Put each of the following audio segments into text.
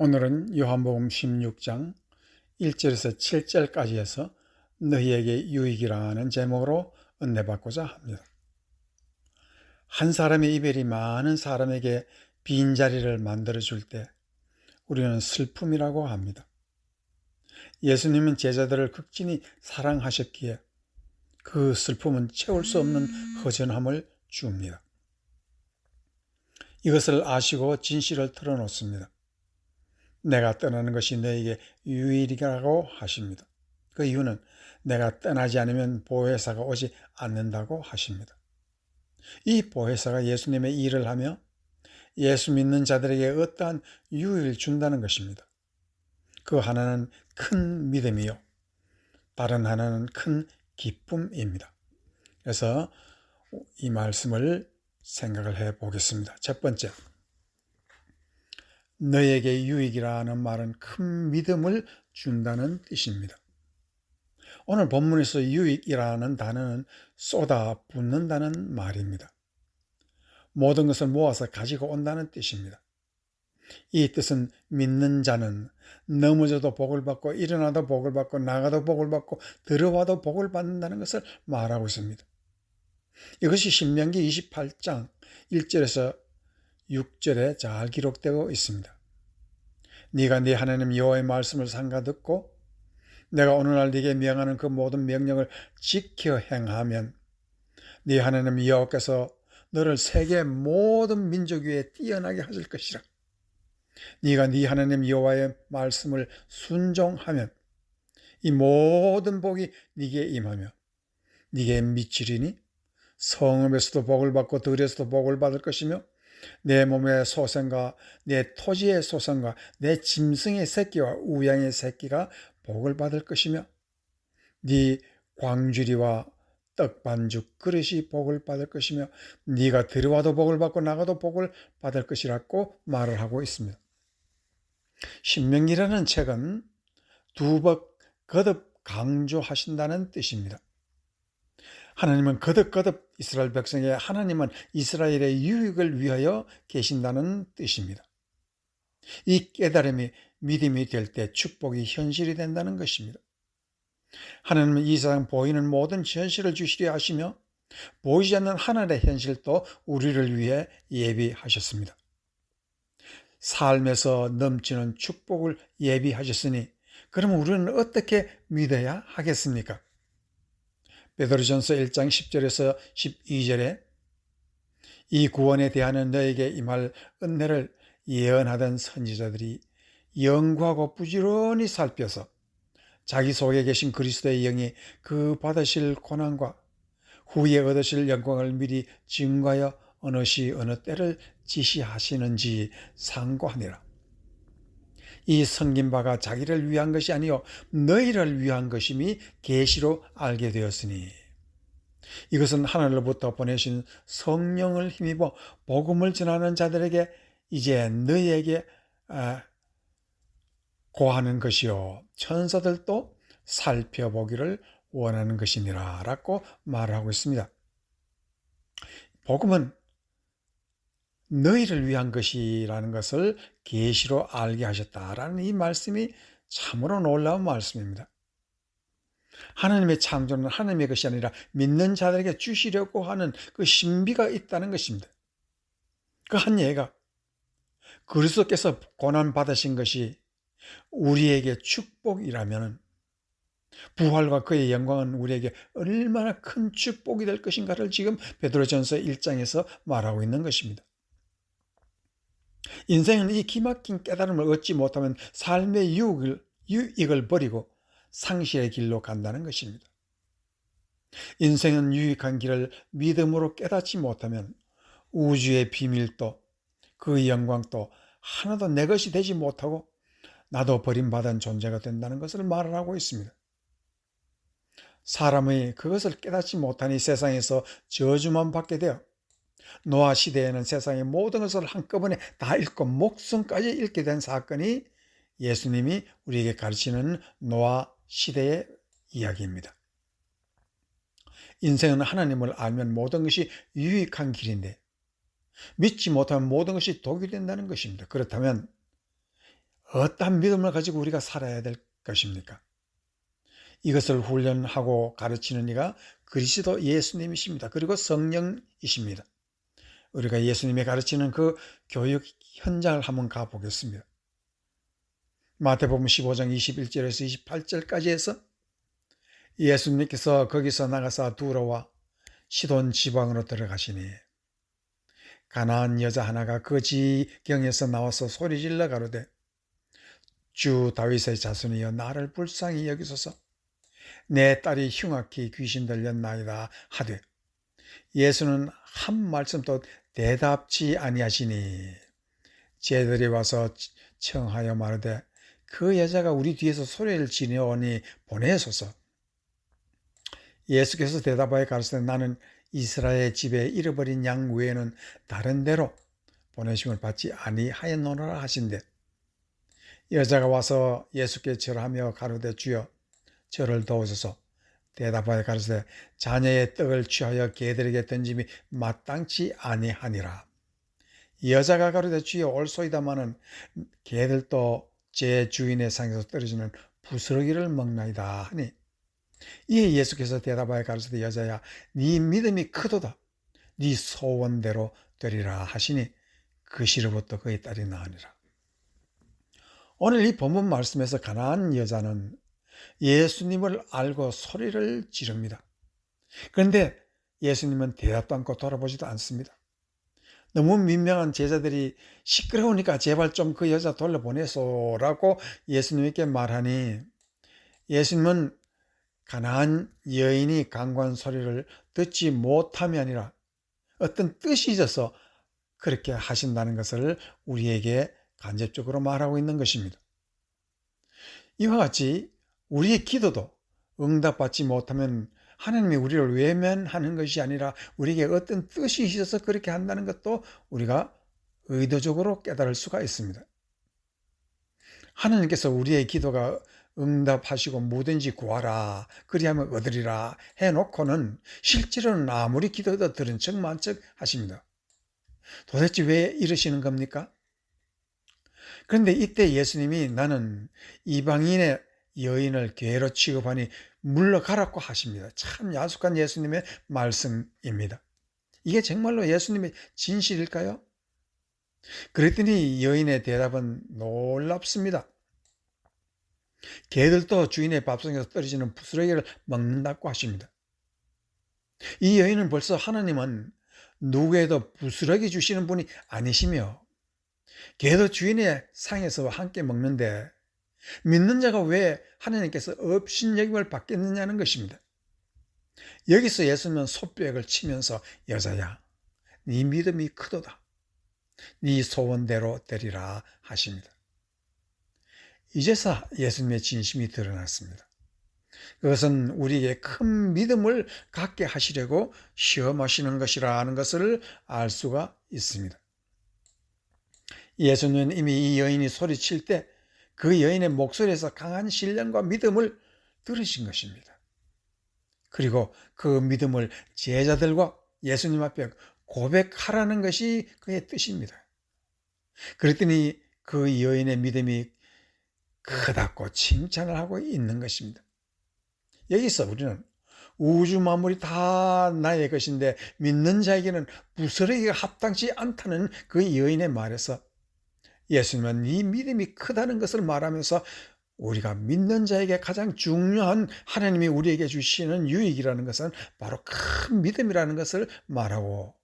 오늘은 요한복음 16장 1절에서 7절까지 해서 너희에게 유익이라는 제목으로 은혜받고자 합니다. 한 사람의 이별이 많은 사람에게 빈자리를 만들어줄 때 우리는 슬픔이라고 합니다. 예수님은 제자들을 극진히 사랑하셨기에 그 슬픔은 채울 수 없는 허전함을 줍니다. 이것을 아시고 진실을 털어놓습니다. 내가 떠나는 것이 너에게 유일이라고 하십니다. 그 이유는 내가 떠나지 않으면 보혜사가 오지 않는다고 하십니다. 이 보혜사가 예수님의 일을 하며 예수 믿는 자들에게 어떠한 유익을 준다는 것입니다. 그 하나는 큰 믿음이요. 다른 하나는 큰 기쁨입니다. 그래서 이 말씀을 생각을 해 보겠습니다. 첫 번째. 너에게 유익이라는 말은 큰 믿음을 준다는 뜻입니다. 오늘 본문에서 유익이라는 단어는 쏟아 붓는다는 말입니다. 모든 것을 모아서 가지고 온다는 뜻입니다. 이 뜻은 믿는 자는 넘어져도 복을 받고 일어나도 복을 받고 나가도 복을 받고 들어와도 복을 받는다는 것을 말하고 있습니다. 이것이 신명기 28장 1절에서 6절에 잘 기록되고 있습니다. 네가 네 하나님 여호와의 말씀을 상가 듣고 내가 오늘날 네게 명하는 그 모든 명령을 지켜 행하면 네 하나님 여호와께서 너를 세계 모든 민족 위에 뛰어나게 하실 것이라. 네가 네 하나님 여호와의 말씀을 순종하면 이 모든 복이 네게 임하며 네게 미치리니 성읍에서도 복을 받고 들에서도 복을 받을 것이며 내 몸의 소생과 내 토지의 소생과 내 짐승의 새끼와 우양의 새끼가 복을 받을 것이며 네 광주리와 떡반죽 그릇이 복을 받을 것이며 네가 들어와도 복을 받고 나가도 복을 받을 것이라고 말을 하고 있습니다. 신명기라는 책은 두 번 거듭 강조하신다는 뜻입니다. 하나님은 거듭거듭 이스라엘 백성의 하나님은 이스라엘의 유익을 위하여 계신다는 뜻입니다. 이 깨달음이 믿음이 될 때 축복이 현실이 된다는 것입니다. 하나님은 이 세상 보이는 모든 현실을 주시려 하시며 보이지 않는 하늘의 현실도 우리를 위해 예비하셨습니다. 삶에서 넘치는 축복을 예비하셨으니 그럼 우리는 어떻게 믿어야 하겠습니까? 베드로전서 1장 10절에서 12절에 이 구원에 대하는 너에게 임할 은혜를 예언하던 선지자들이 영구하고 부지런히 살펴서 자기 속에 계신 그리스도의 영이 그 받으실 고난과 후에 얻으실 영광을 미리 증거하여 어느 시 어느 때를 지시하시는지 상고하니라. 이 성긴 바가 자기를 위한 것이 아니요 너희를 위한 것임이 계시로 알게 되었으니 이것은 하늘로부터 보내신 성령을 힘입어 복음을 전하는 자들에게 이제 너희에게 아, 고하는 것이요 천사들도 살펴보기를 원하는 것이니라 라고 말하고 있습니다. 복음은 너희를 위한 것이라는 것을 계시로 알게 하셨다라는 이 말씀이 참으로 놀라운 말씀입니다. 하나님의 창조는 하나님의 것이 아니라 믿는 자들에게 주시려고 하는 그 신비가 있다는 것입니다. 그 한 예가 그리스도께서 고난 받으신 것이 우리에게 축복이라면 부활과 그의 영광은 우리에게 얼마나 큰 축복이 될 것인가를 지금 베드로전서 1장에서 말하고 있는 것입니다. 인생은 이 기막힌 깨달음을 얻지 못하면 삶의 유익을, 유익을 버리고 상실의 길로 간다는 것입니다. 인생은 유익한 길을 믿음으로 깨닫지 못하면 우주의 비밀도 그 영광도 하나도 내 것이 되지 못하고 나도 버림받은 존재가 된다는 것을 말을 하고 있습니다. 사람의 그것을 깨닫지 못하니 세상에서 저주만 받게 되어 노아 시대에는 세상의 모든 것을 한꺼번에 다 잃고 목숨까지 잃게 된 사건이 예수님이 우리에게 가르치는 노아 시대의 이야기입니다. 인생은 하나님을 알면 모든 것이 유익한 길인데 믿지 못하면 모든 것이 독이 된다는 것입니다. 그렇다면 어떤 믿음을 가지고 우리가 살아야 될 것입니까? 이것을 훈련하고 가르치는 이가 그리스도 예수님이십니다. 그리고 성령이십니다. 우리가 예수님이 가르치는 그 교육 현장을 한번 가보겠습니다. 마태복음 15장 21절에서 28절까지 해서 예수님께서 거기서 나가서 두러와 시돈 지방으로 들어가시니 가나안 여자 하나가 그 지경에서 나와서 소리질러 가로되 주 다윗의 자손이여 나를 불쌍히 여기소서 내 딸이 흉악히 귀신 들렸나이다 하되 예수는 한 말씀도 대답지 아니하시니. 제들이 와서 청하여 말하되 그 여자가 우리 뒤에서 소리를 지내오니 보내소서. 예수께서 대답하여 가르치되 나는 이스라엘 집에 잃어버린 양 외에는 다른 데로 보내심을 받지 아니하였노라 하신대. 여자가 와서 예수께 절하며 가로되 주여 저를 도우소서 대답하여 가르치되 자녀의 떡을 취하여 개들에게 던짐이 마땅치 아니하니라. 여자가 가로되 주여 올소이다마는 개들도 제 주인의 상에서 떨어지는 부스러기를 먹나이다 하니 이에 예수께서 대답하여 가르치되 여자야 네 믿음이 크도다. 네 소원대로 되리라 하시니 그 시로부터 그의 딸이 나으니라. 오늘 이 본문 말씀에서 가난한 여자는 예수님을 알고 소리를 지릅니다. 그런데 예수님은 대답도 않고 돌아보지도 않습니다. 너무 민망한 제자들이 시끄러우니까 제발 좀 그 여자 돌려보내소라고 예수님께 말하니 예수님은 가난한 여인이 강관 소리를 듣지 못함이 아니라 어떤 뜻이 있어서 그렇게 하신다는 것을 우리에게 간접적으로 말하고 있는 것입니다. 이와 같이 우리의 기도도 응답받지 못하면 하나님이 우리를 외면하는 것이 아니라 우리에게 어떤 뜻이 있어서 그렇게 한다는 것도 우리가 의도적으로 깨달을 수가 있습니다. 하나님께서 우리의 기도가 응답하시고 뭐든지 구하라 그리하면 얻으리라 해놓고는 실제로는 아무리 기도해도 들은 척 만척 하십니다. 도대체 왜 이러시는 겁니까? 그런데 이때 예수님이 나는 이방인의 여인을 괴로 취급하니 물러가라고 하십니다. 참 야속한 예수님의 말씀입니다. 이게 정말로 예수님의 진실일까요? 그랬더니 여인의 대답은 놀랍습니다. 개들도 주인의 밥상에서 떨어지는 부스러기를 먹는다고 하십니다. 이 여인은 벌써 하나님은 누구에도 부스러기 주시는 분이 아니시며 개도 주인의 상에서 함께 먹는데 믿는 자가 왜 하나님께서 업신여김을 받겠느냐는 것입니다. 여기서 예수님은 소백을 치면서 여자야 네 믿음이 크도다. 네 소원대로 되리라 하십니다. 이제서 예수님의 진심이 드러났습니다. 그것은 우리에게 큰 믿음을 갖게 하시려고 시험하시는 것이라는 것을 알 수가 있습니다. 예수님은 이미 이 여인이 소리칠 때 그 여인의 목소리에서 강한 신령과 믿음을 들으신 것입니다. 그리고 그 믿음을 제자들과 예수님 앞에 고백하라는 것이 그의 뜻입니다. 그랬더니 그 여인의 믿음이 크다고 칭찬을 하고 있는 것입니다. 여기서 우리는 우주 만물이 다 나의 것인데 믿는 자에게는 부스러기가 합당치 않다는 그 여인의 말에서 예수님은 이 믿음이 크다는 것을 말하면서 우리가 믿는 자에게 가장 중요한 하나님이 우리에게 주시는 유익이라는 것은 바로 큰 믿음이라는 것을 말하고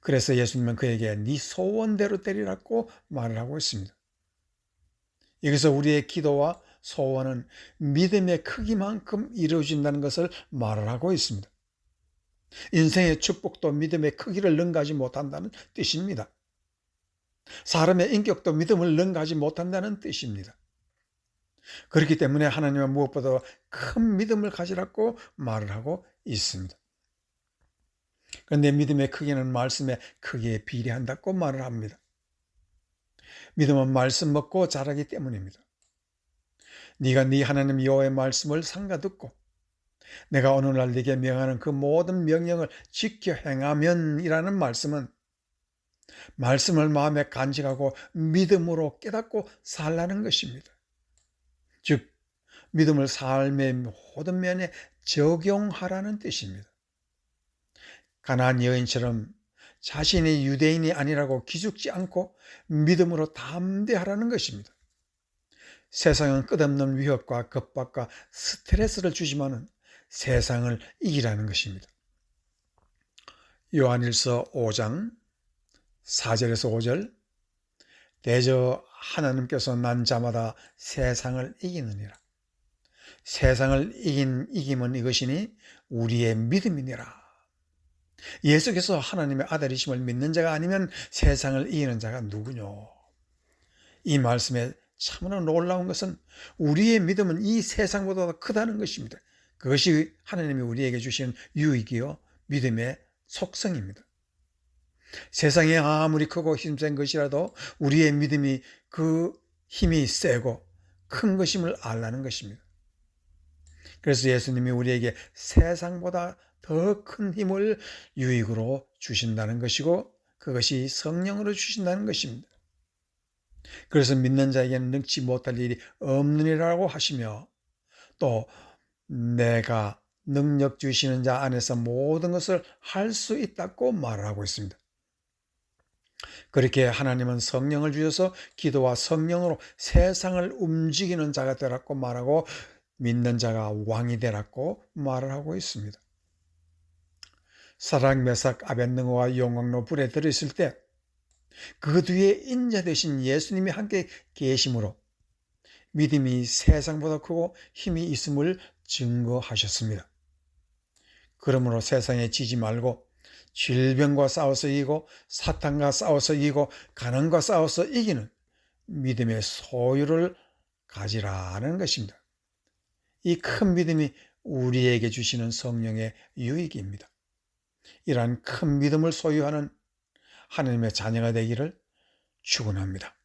그래서 예수님은 그에게 네 소원대로 되리라고 말을 하고 있습니다. 여기서 우리의 기도와 소원은 믿음의 크기만큼 이루어진다는 것을 말을 하고 있습니다. 인생의 축복도 믿음의 크기를 능가하지 못한다는 뜻입니다. 사람의 인격도 믿음을 능가하지 못한다는 뜻입니다. 그렇기 때문에 하나님은 무엇보다 큰 믿음을 가지라고 말을 하고 있습니다. 그런데 믿음의 크기는 말씀의 크기에 비례한다고 말을 합니다. 믿음은 말씀 먹고 자라기 때문입니다. 네가 네 하나님 여호와의 말씀을 상가 듣고 내가 어느 날 네게 명하는 그 모든 명령을 지켜 행하면이라는 말씀은 말씀을 마음에 간직하고 믿음으로 깨닫고 살라는 것입니다. 즉, 믿음을 삶의 모든 면에 적용하라는 뜻입니다. 가나안 여인처럼 자신이 유대인이 아니라고 기죽지 않고 믿음으로 담대하라는 것입니다. 세상은 끝없는 위협과 겁박과 스트레스를 주지만은 세상을 이기라는 것입니다. 요한일서 5장 4절에서 5절 대저 하나님께서 난 자마다 세상을 이기느니라. 세상을 이긴 이김은 이것이니 우리의 믿음이니라. 예수께서 하나님의 아들이심을 믿는 자가 아니면 세상을 이기는 자가 누구뇨? 이 말씀에 참으로 놀라운 것은 우리의 믿음은 이 세상보다 크다는 것입니다. 그것이 하나님이 우리에게 주신 유익이요 믿음의 속성입니다. 세상이 아무리 크고 힘센 것이라도 우리의 믿음이 그 힘이 세고 큰 것임을 알라는 것입니다. 그래서 예수님이 우리에게 세상보다 더 큰 힘을 유익으로 주신다는 것이고 그것이 성령으로 주신다는 것입니다. 그래서 믿는 자에게는 능치 못할 일이 없느니라고 하시며 또 내가 능력 주시는 자 안에서 모든 것을 할 수 있다고 말하고 있습니다. 그렇게 하나님은 성령을 주셔서 기도와 성령으로 세상을 움직이는 자가 되라고 말하고 믿는 자가 왕이 되라고 말을 하고 있습니다. 사랑 메삭 아벤능어와 용광로 불에 들어있을 때 그 뒤에 인자 되신 예수님이 함께 계심으로 믿음이 세상보다 크고 힘이 있음을 증거하셨습니다. 그러므로 세상에 지지 말고 질병과 싸워서 이기고 사탄과 싸워서 이기고 가난과 싸워서 이기는 믿음의 소유를 가지라는 것입니다. 이 큰 믿음이 우리에게 주시는 성령의 유익입니다. 이러한 큰 믿음을 소유하는 하나님의 자녀가 되기를 축원합니다.